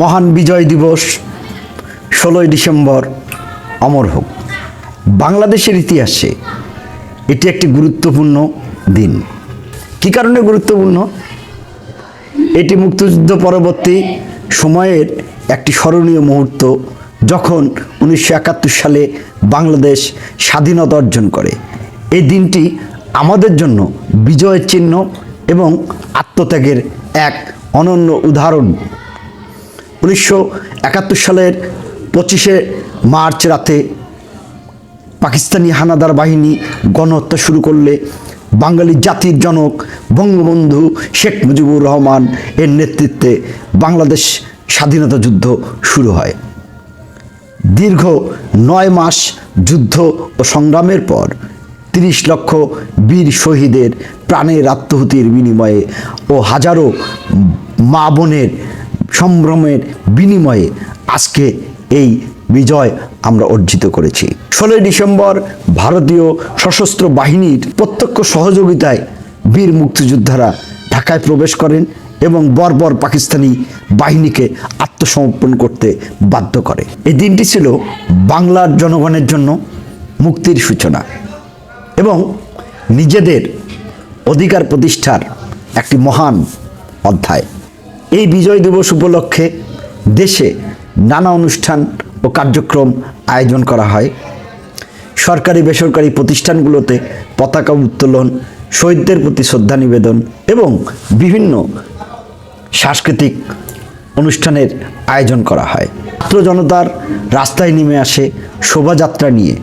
মহান বিজয় দিবস ষোলোই ডিসেম্বর অমর হোক। বাংলাদেশের ইতিহাসে এটি একটি গুরুত্বপূর্ণ দিন। কী কারণে গুরুত্বপূর্ণ? এটি মুক্তিযুদ্ধ পরবর্তী সময়ের একটি স্মরণীয় মুহূর্ত যখন উনিশশো একাত্তর সালে বাংলাদেশ স্বাধীনতা অর্জন করে। এই দিনটি আমাদের জন্য বিজয়ের চিহ্ন এবং আত্মত্যাগের এক অনন্য উদাহরণ। উনিশশো একাত্তর সালের পঁচিশে মার্চ রাতে পাকিস্তানি হানাদার বাহিনী গণহত্যা শুরু করলে বাঙালি জাতির জনক বঙ্গবন্ধু শেখ মুজিবুর রহমান এর নেতৃত্বে বাংলাদেশ স্বাধীনতা যুদ্ধ শুরু হয়। দীর্ঘ নয় মাস যুদ্ধ ও সংগ্রামের পর তিরিশ লক্ষ বীর শহীদের প্রাণের আত্মহুতির বিনিময়ে ও হাজারো মা বোনের সম্ভ্রমের বিনিময়ে আজকে এই বিজয় আমরা অর্জিত করেছি। ষোলোই ডিসেম্বর ভারতীয় সশস্ত্র বাহিনীর প্রত্যক্ষ সহযোগিতায় বীর মুক্তিযোদ্ধারা ঢাকায় প্রবেশ করেন এবং বর্বর পাকিস্তানি বাহিনীকে আত্মসমর্পণ করতে বাধ্য করে। এই দিনটি ছিল বাংলার জনগণের জন্য মুক্তির সূচনা এবং নিজেদের অধিকার প্রতিষ্ঠার একটি মহান অধ্যায়। এই বিজয় দিবস উপলক্ষে দেশে নানা অনুষ্ঠান ও কার্যক্রম আয়োজন করা হয়। সরকারি বেসরকারি প্রতিষ্ঠানগুলোতে পতাকা উত্তোলন, শহীদদের প্রতি শ্রদ্ধা নিবেদন এবং বিভিন্ন সাংস্কৃতিক অনুষ্ঠানের আয়োজন করা হয়। ছাত্র জনতার রাস্তায় নেমে আসে শোভাযাত্রা নিয়ে।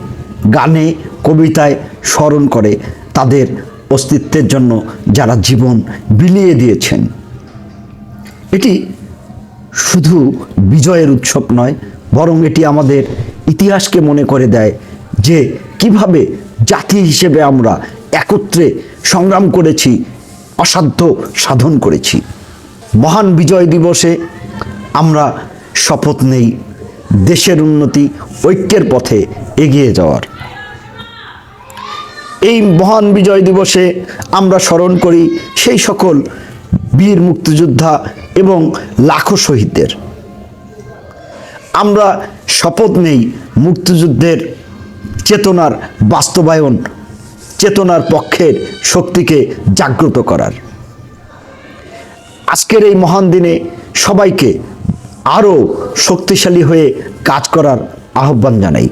গানে, কবিতায় স্মরণ করে তাদের অস্তিত্বের জন্য যারা জীবন বিলিয়ে দিয়েছেন। এটি শুধু বিজয়ের উৎসব নয়, বরং এটি আমাদের ইতিহাসকে মনে করে দেয় যে কীভাবে জাতি হিসেবে আমরা একত্রে সংগ্রাম করেছি, অসাধ্য সাধন করেছি। মহান বিজয় দিবসে আমরা শপথ নেই দেশের উন্নতি ঐক্যের পথে এগিয়ে যাওয়ার। এই মহান বিজয় দিবসে আমরা স্মরণ করি সেই সকল বীর মুক্তিযোদ্ধা এবং লাখো শহীদদের। আমরা শপথ নেই মুক্তিযুদ্ধের চেতনার বাস্তবায়ন, চেতনার পক্ষের শক্তিকে জাগ্রত করার। আজকের এই মহান দিনে সবাইকে আরও শক্তিশালী হয়ে কাজ করার আহ্বান জানাই।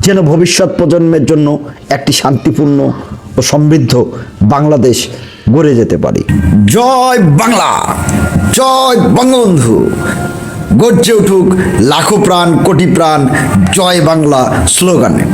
যেন ভবিষ্যৎ প্রজন্মের জন্য একটি শান্তিপূর্ণ ও সমৃদ্ধ বাংলাদেশ গড়ে যেতে পারি। জয় বাংলা, জয় বঙ্গবন্ধু। গর্জে উঠুক লাখো প্রাণ, কোটি প্রাণ, জয় বাংলা স্লোগানে।